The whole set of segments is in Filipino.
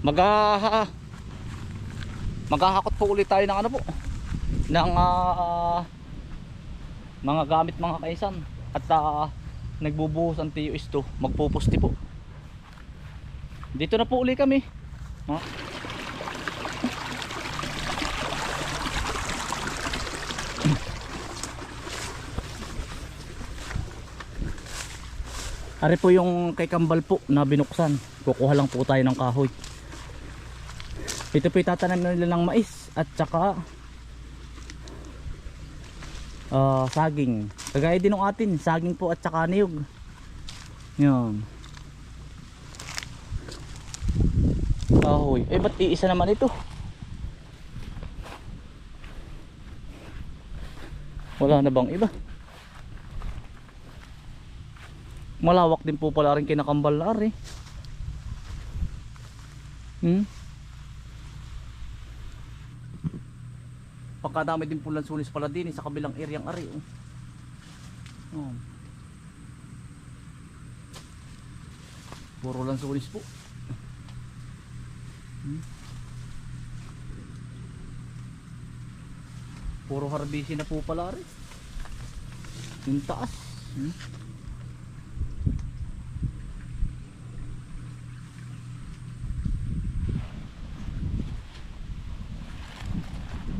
Maghaha Maghahakot po ulit tayo ng ano po? Ng ah, mga gamit mga kaisan. At ah, nagbubuhos ang tiyo isto magpupusti po. Dito na po uli kami. Mga Ari po yung kay Kambal po na binuksan. Kukuha lang po tayo ng kahoy. Ito po itatanim nila ng mais at saka ah, saging. Kagaya din ng atin, saging po at saka niyog. Yan. Kahoy. Eh ba't iisa naman ito? Wala na bang iba? Malawak din po pala rin kinakambal na ari. Hmm? Pagkadami din po lansunis pala din eh, sa kabilang areang ari. Oh. Oh. Puro lansunis po. Hmm? Puro harbisi na po pala rin. Yung taas. Hmm?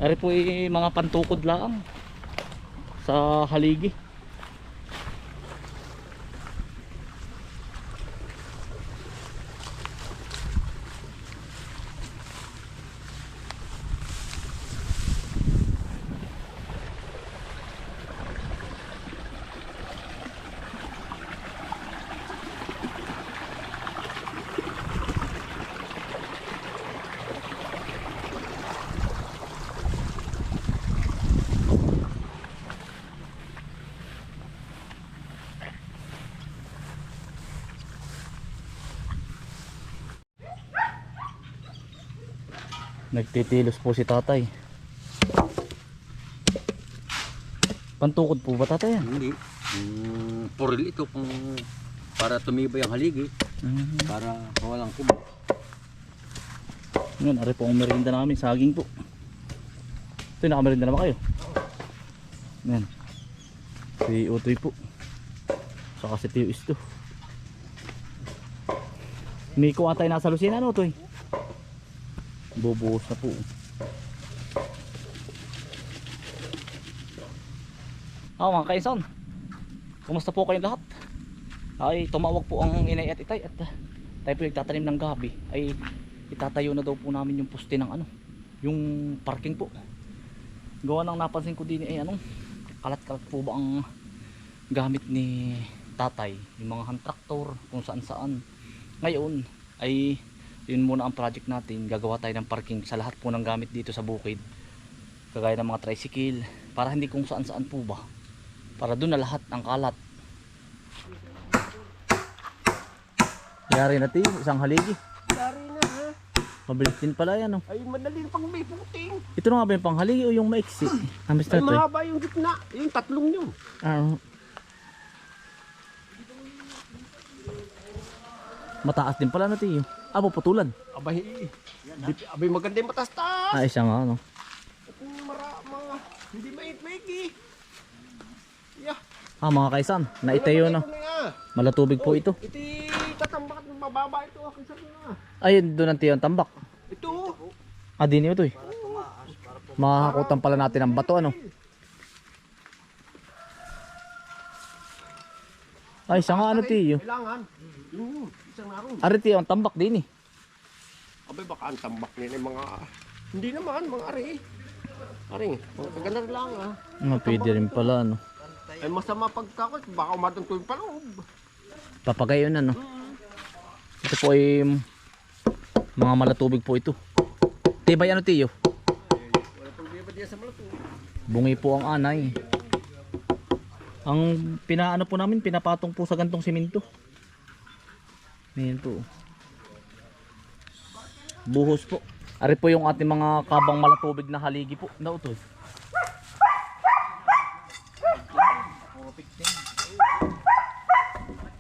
Ari po ay mga pantukod lang sa haligi. Nagtitilos po si tatay. Pantukod po ba tatay yan? Hindi. Mm, puril ito kung para tumibay ang haligi, Mhm. para walang kubo. Yun, ari po ang merienda namin, saging po. Ito, nakamerienda na ba kayo? Yan. Si Utoy po. Saka si Tio Isto. Miko atay nasa Lucena, ano Utoy? Bubuhos na po. Ah, mga kainsan. Kumusta po kayong lahat? Ay, tumawag po ang inay at itay at uh, tayo po nagtatanim ng gabi. Ay, itatayo na daw po namin yung poste ng ano, yung parking po. Gawa nang napansin ko din eh, ano, kalat-kalat po ba ang gamit ni tatay, yung mga hand tractor, kung saan saan. Ngayon, ay yun muna ang project natin, gagawa tayo ng parking sa lahat po ng gamit dito sa bukid. Kagaya ng mga tricycle, para hindi kung saan saan po ba. Para doon na lahat ang kalat. Yari na tayo, isang haligi. Dari na ha. Mabilis din pala yan oh. Ay, madali pang may puting. Ito na nga ba yung panghaligi o yung maiksi? Ah, Ay. Toy. mahaba yung gitna. Yung tatlong yun. Ah, mataas din pala na tiyo. Ah, puputulan. Abay, di, abay maganda yung matas-tas. Ah, isa nga ano. At yung mara, mga, hindi mait-maigi. Yeah. Ah, mga kaisan, naitayo na. Ito nga. Malatubig po ito. Iti, tatambak at mababa ito. Akin sa na. Ayun, doon ang tiyo ang tambak. Ito. Ah, di niyo to eh. Makakutan pala natin ang bato ano. Ay, isa nga ano tiyo. Kailangan. Yung isang naroon. Ari tiyo ang tambak din eh. Abay, baka ang tambak nila yung mga, hindi naman, mga ari. Ari, mga lang. Ah, pwede rin pala ano. Ay, masama pagkakot. Baka umatang tuwing paloob. Papagayon ano. Ito po ay mm, mga malatubig po ito. Tibay ano tiyo? Wala problema diyan sa malato. Bungi po ang anay. Ang pinaano po namin, pinapatong po sa gantong simento. Ayan po. Buhos po. Ari po yung ating mga kabang malatubig na haligi po. Nautoy.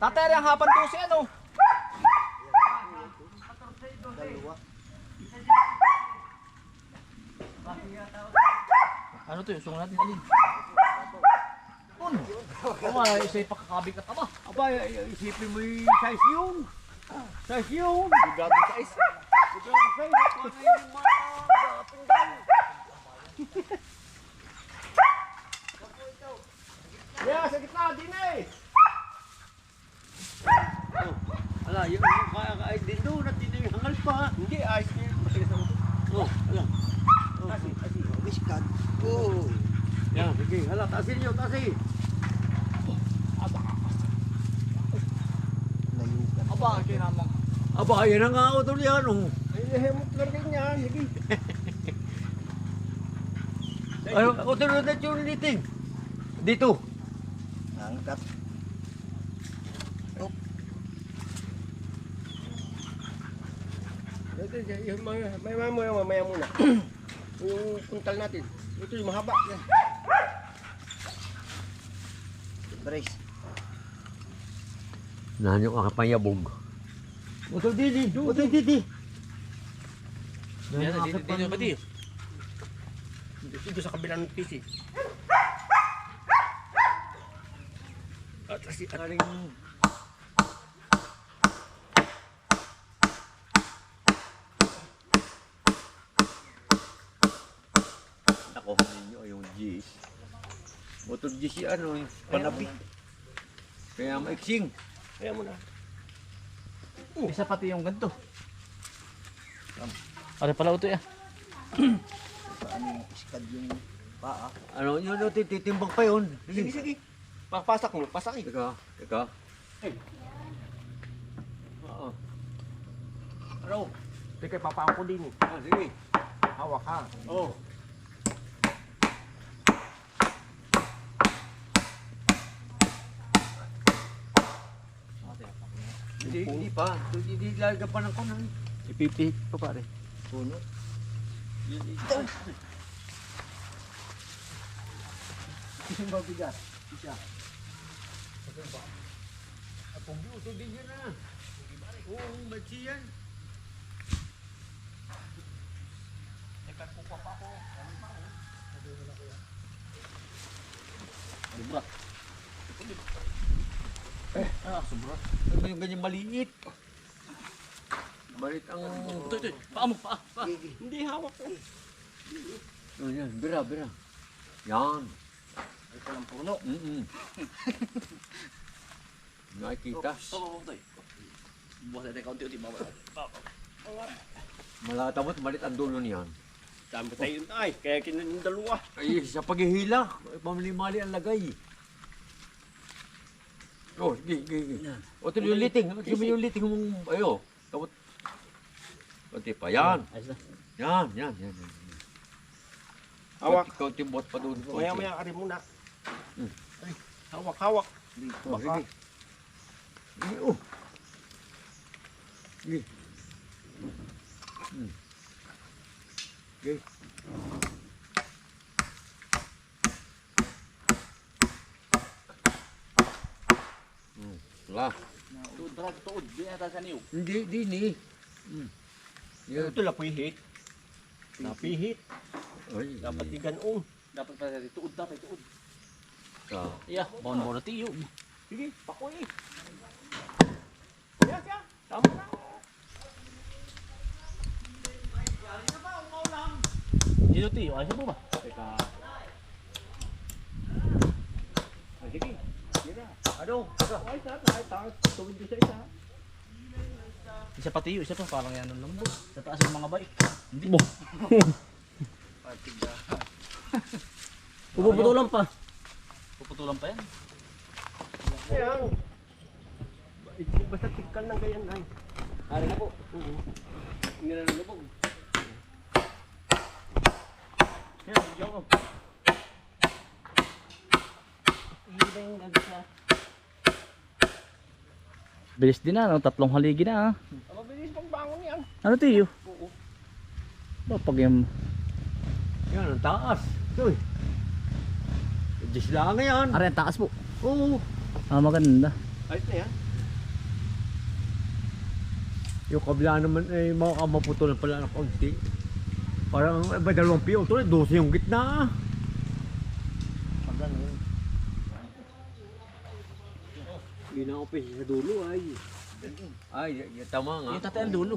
Tatay, ang hapan to si ano? Ano to yung sungan natin alin? Un! Kung nga, isa'y pakakabig at aba. Aba, isipin mo yung size yun. Size yun. Bigado size. Bigado size. Ano yung mga pinggan? Yeah, sa gitna, din eh. Ala, yung kaya ka ay din doon at din yung hangal pa. Hindi, na ulo. Oh, ala. Kasi, kasi. Biskat. Oh. Yan, sige. Hala, taasin niyo, taasin. Aba, kaya naman. Aba, yan ang nga utol yan. Oh. Ay, hemot lang din yan. Sige. Ano, utol na yung liting. Dito. Angkat. Ito, yung may mamaya, mamaya muna. yung puntal natin. Ito yung mahaba. Brace. Nanyo ka kapayabog. Utol didi, utol didi. Yan, dito, dito, pati. Dito sa kabilang PC. At at Aling Ako ninyo yung G's. Motor G si ano, yung panabi. Kaya maiksing. Kaya mo na. Isa pati yung ganito. Ano pala ito ya? Paano yung iskad yung paa? Ano, yun, yun, titimbang pa yun. Sige, sige. Papasak mo, pasak eh. Teka, teka. Ay. Oo. Ano? Teka, papaan ko din eh. Ah, sige. Hawak ha. Oo. Oh. Hindi, hindi pa. Hindi, lalagyan pa ng kunan. Ipipihit pa pare. Puno. Isang mabigat. Isa. Apong yuso din yan ah. Oo, matsi yan. Sobra. Ah, sobra. Ano yung ganyan maliit? Balit ang... Ito, ito. Paa mo, paa, paa. Hindi hawak ko. Oh, yan, bira, bira. Yan. Ito lang puno. Mm-mm. Nakikita. Oo, oo, ito. Bukas natin kaunti-unti. bawal. Malatamot, malit ang dulo niyan. Dami tayo yun ay. Kaya yung dalawa. Ay, sa paghihila, pamali-mali ang lagay. Oh, sige, sige, sige. O, ito yung liting. Ito yung liting mong, ayo. Tapos, konti pa. Yan, yan, yan, yan. yan. Hawak. Konti, bot pa doon. Maya maya ka rin muna. Hmm. Ay, hawak, hawak. Oh, sige. Sige, oh. Sige. Hmm. Sige. Hmm. Wala. Tuod. Di na tayo sa niyo. Hindi, di ni. Hmm. Yan. Ito lang pihit. Napihit. Ay, Dapat ay. di ganun. Dapat pa natin. Tuod dapat, tuod. Sa, Iya, bawon mo na tiyo. Sige, pakoy. Yes, yeah. Tama na. Dito tiyo, ayos po ba? Teka. Ah, sige. Sige. ano? Ay, sa tayo. Tayo. Tawid sa isa. Isa pa tiyo, isa pa. Parang yan ang lambot. Sa taas ng mga bike. Hindi. Puputulan pa. Puputulan pa yan. Ayan. Basta tikal ng ganyan ay. Hari na po. Oo. Hindi na nalubog. Yan, diyan ko. Hindi yung nagsa. Bilis din na, no? tatlong haligi na. ah. Mabilis pang bangon yan. Ano tiyo? Oo. Ba, pag yung... Yan, ang taas. Eh. Diyos lang yan. Ari, ang taas po. Oo. Ah, maganda. Ayos na yan. Yung kabila naman ay eh, maputulan pala ng konti. Parang eh, ba dalawang piyo, tuloy 12 yung gitna. Pag ganun. Ginakapis sa dulo ay. Ay, y- tama nga. Yung tatay ang dulo.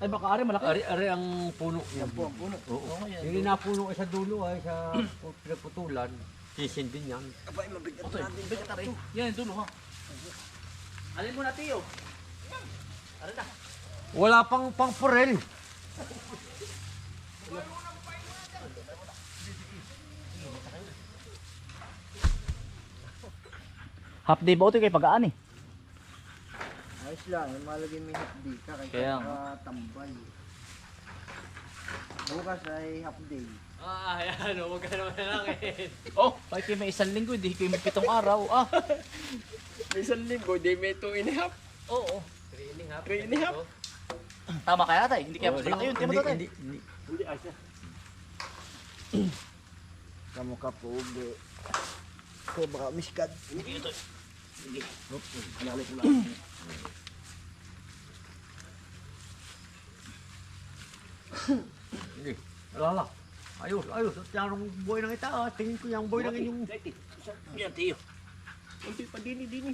Ay baka ari malaki. Ari, ari ang puno. Yan po ang puno. Oo. Oo, yan. Yung inapuno ay sa dulo ay sa pinagputulan. Sisin din yan. Otoy, bigat ari. Yan yung dulo ha. Alin mo na tiyo. Ari na. Wala pang pang purel. Half day ba ito kay pag-aan eh? Ayos lang, yung malagay yung half day ka kay Kaya tambay. Bukas ay half day. Ah, ayan. Huwag ka naman lang eh. Oh, ay kayo may isang linggo, hindi kayo may pitong araw. Ah, May isang linggo, di may two and a half. oo. Three and a half. Tama kaya tay, hindi kaya mas malaki yun. Tama tay. hindi, hindi. Hindi, ayos na. Kamukha po, ugi. Ko baka miskad. Hindi ito. Hindi. Alalik mo lang. Hindi. Alala. Ayos, ayos. At yan ang buhay ng itaas. Tingin ko yung buhay ng inyong... Yan, tiyo. Unti pa dini, dini.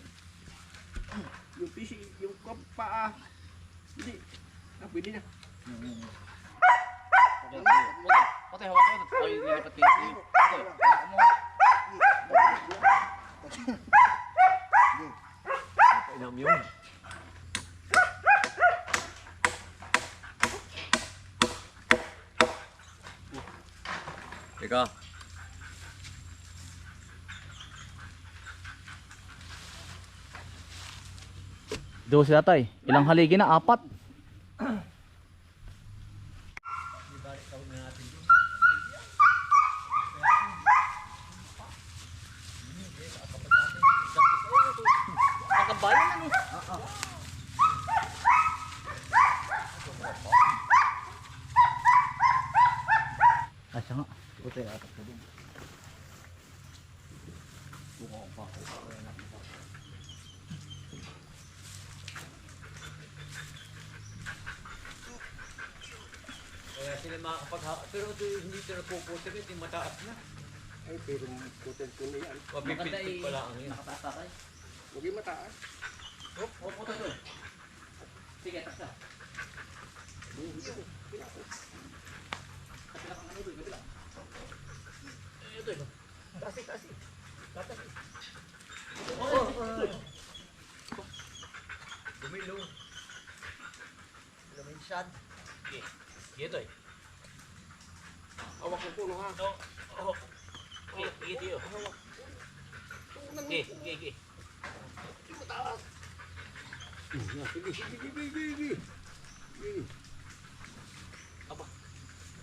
Yung pisi, yung kap- paa. Hindi. Ah, pwede na. Patay, hawak ko. Ay, lilipat kayo. Ito, hawak mo. Inam yun. Teka. Do sila tay. Ilang haligi na? Apat. Pagkabayan ano? Ah, siya nga. Puti, atak ko din. Kaya makakapag... Pero ito hindi ito napuputin. Ito yung mataas na. Ay, pero putal ko na yan. Mapipintik pala ang yun. Nakataas na tayo. Huwag yung mataas. Oh, oh, puto ito. Sige, taksa. Ito, ito. Kasi, kasi. Gumilo. Luminsyad. Okay. Ito eh. Awak ha. Oh, oh. Okay, sige tiyo. Okay, okay, okay. Sige, sige, sige, sige.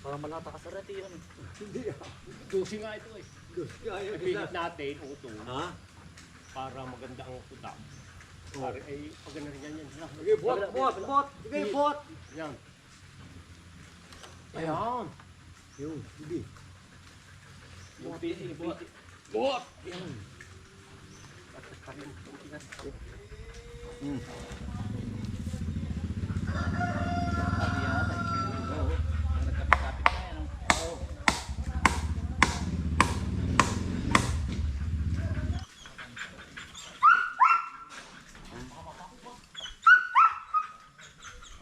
Parang malata ka sa reti yun. Dusi nga ito eh. Kaya, Pilit natin, uto, Ha? para maganda ang puta. Para ay paganda rin yan yan. Sige, bot, bot, bot. Sige, bot. Yan. Ayan. Yun, sige. Yung yung pisi. Bot! Yan. At karin, yung tigas. Sabi yan ata. Oo. Nagkapit-kapit na yan. oh.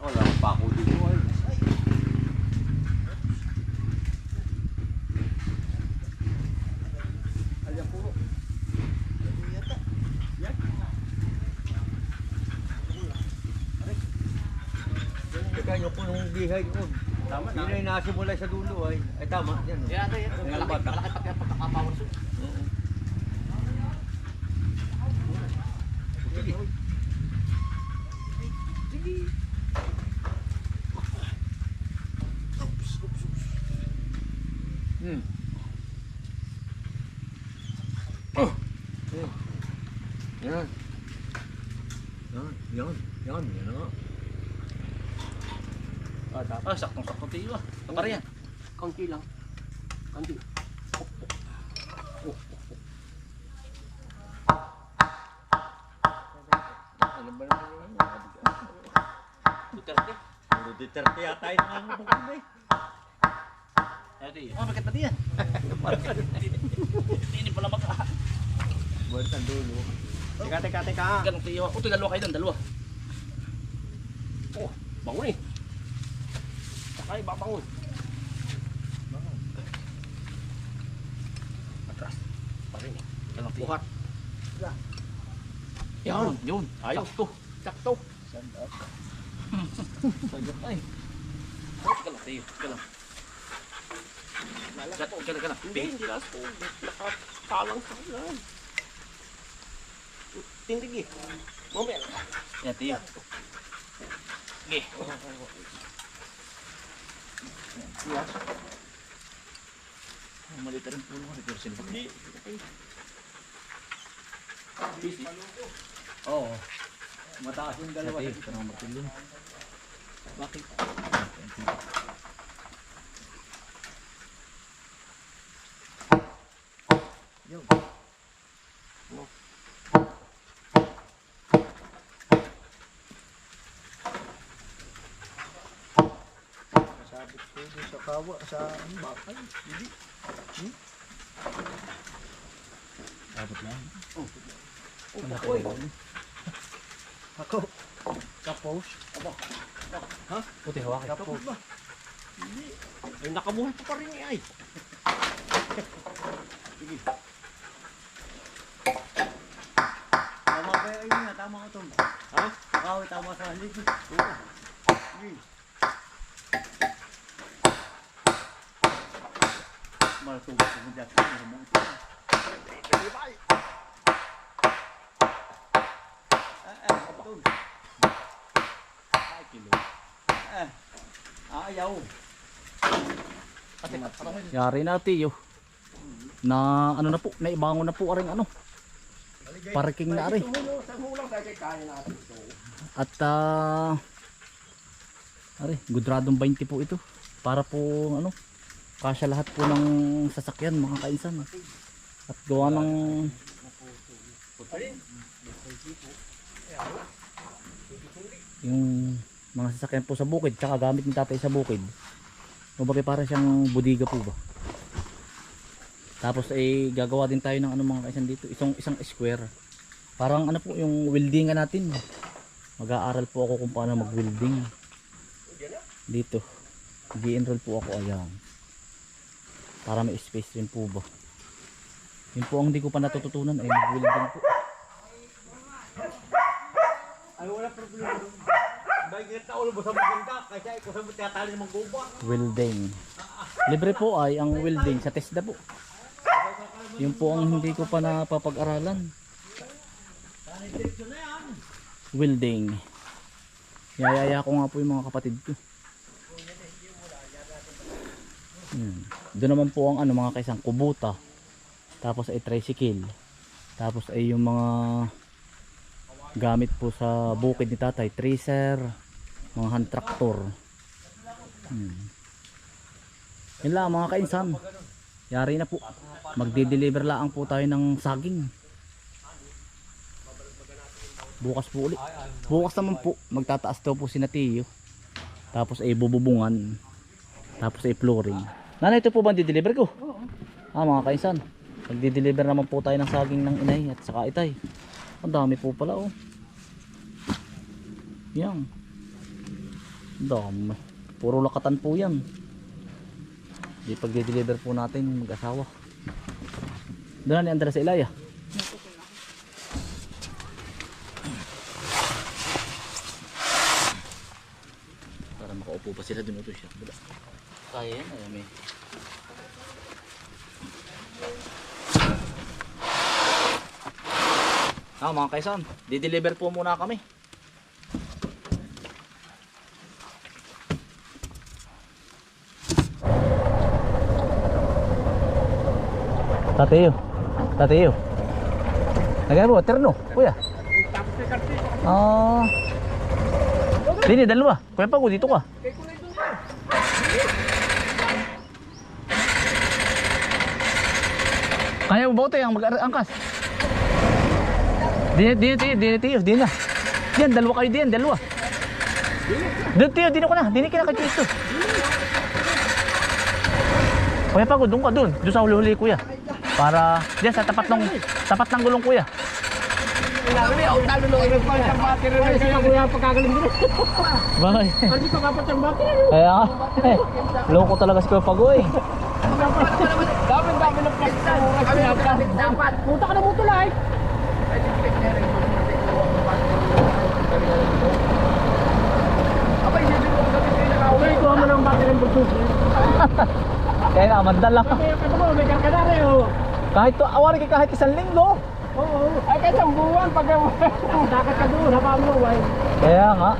Wala pa ako dito. Ay. Ayan puno. Teka, yung punong bihay yun. Tama Yun ay sa dulo ay. Ay tama, yan. Yan yan. Malaki, malaki pati ang pagkakapower suit. Oo. Hmm. Oh. Yan. Yan. Yan, yan, yan, yan na nga. Ah, tama. Ah, saktong-sakto Kapara yan. Kaunti lang. Kaunti. Ano ba naman yun? Duterte yata yung nangangabog mo eh. Oh, bakit pati yan? Hindi pala mag Buwan sa dulo. Teka, teka, teka. Ganong tiyo. O, dalawa kayo doon, dalawa. Oh, bangon eh. Sakay, babangon. Atras. Pa rin eh. Ganong tiyo. Buhat. Yan, yun. Ayos. Sakto. Sakto. Sagot ay. Lalas Ganong, po. ganong, ganong. Hindi, hindi po. Nakatalang sa ulan. Tindig eh. Mamaya. Yan, tiyo. Sige. Malita rin po naman. Ito sila. Busy. Oo. Mataas yung dalawa. Ito, ito naman martilyo. Bakit? Yun. Sabi ko doon sa kawa, sa ano. Hindi. Abot lang. Oh, Oy. Ako. Kapos. Puti, hawakan. Kapos ba? Ay, nakabuhay pa pa rin eh ay. Tama ba yun nga? Tama ko ito. Ha? Kahoy, tama sa halid. Malatugas mo dyan. Ano mo ito? Ah, ito. Ay, kilo. Ah, ayaw. Yari na tiyo. Na ano na po, naibangon na po aring ano. Parking na ari. At ah ari, gudradong 20 po ito. Para po ano, kasya lahat po ng sasakyan mga kainsan. At gawa ng yung mga sasakyan po sa bukid, tsaka gamit ni tatay sa bukid. Kumbaga para siyang budiga po ba. Tapos ay gagawa din tayo ng ano mga kaisan dito, isang isang square. Parang ano po yung weldingan natin. Mag-aaral po ako kung paano mag-welding. Dito. Mag-enroll po ako ayan. Para may space rin po ba. Yun po ang hindi ko pa natututunan ay mag-welding po. Ay, wala problema doon. Bagay na ulo mo sa maganda. Kasi ikaw sa ng guba. Welding. Libre po ay ang welding sa TESDA po. Yun po ang hindi ko pa napapag-aralan. Welding. Yayaya ko nga po yung mga kapatid ko. Hmm. Doon naman po ang ano mga kaisang kubuta. Tapos ay tricycle. Tapos ay yung mga gamit po sa bukid ni tatay. Tracer, mga hand tractor. Hmm. Yun lang mga kainsan. Yari na po. Magde-deliver lang po tayo ng saging. Bukas po ulit. Bukas naman po. Magtataas daw po si Natiyo. Tapos ay bububungan. Tapos ay flooring. Nanay ito po ba deliver ko? Oo. Ah mga kainsan. Magde-deliver naman po tayo ng saging ng inay at saka itay. Ang dami po pala oh. Yan. Dami. Puro lakatan po yan. Di pagde-deliver po natin mag-asawa. Doon na ni Andres Ilaya. Para makaupo pa sila doon ito siya. Kaya yan, ay may. Ah, mga kaisan, di-deliver po muna kami. Tateo. Tateo. Nagay mo, terno, kuya. Ah. Dini, dalawa. Kuya pa dito ka. Kaya mo ba ito yung mag-angkas? Dini, dini, dini, dini, tiyo, dini na. Diyan, dalawa kayo diyan, dalawa. Doon tiyo, dino ko na. Dini ka na kay Cristo. Kuya Pagod, doon ka doon. Doon sa huli-huli kuya. Para, diyan sa tapat ng, tapat ng gulong kuya. Bakit? Kaya. Eh, loko talaga si Kuya Pagoy. Dami-dami ng plastic. Puta ka na mo tulay. Abay, kuha mo ng battery ng bugtog. Kaya nga, mandala. Kaya ka mo, may karkadari oh. Kahit to, awari ka kahit isang linggo. Oo. Ay, kahit isang buwan pag dakat ka doon, haba mo, why? Kaya nga.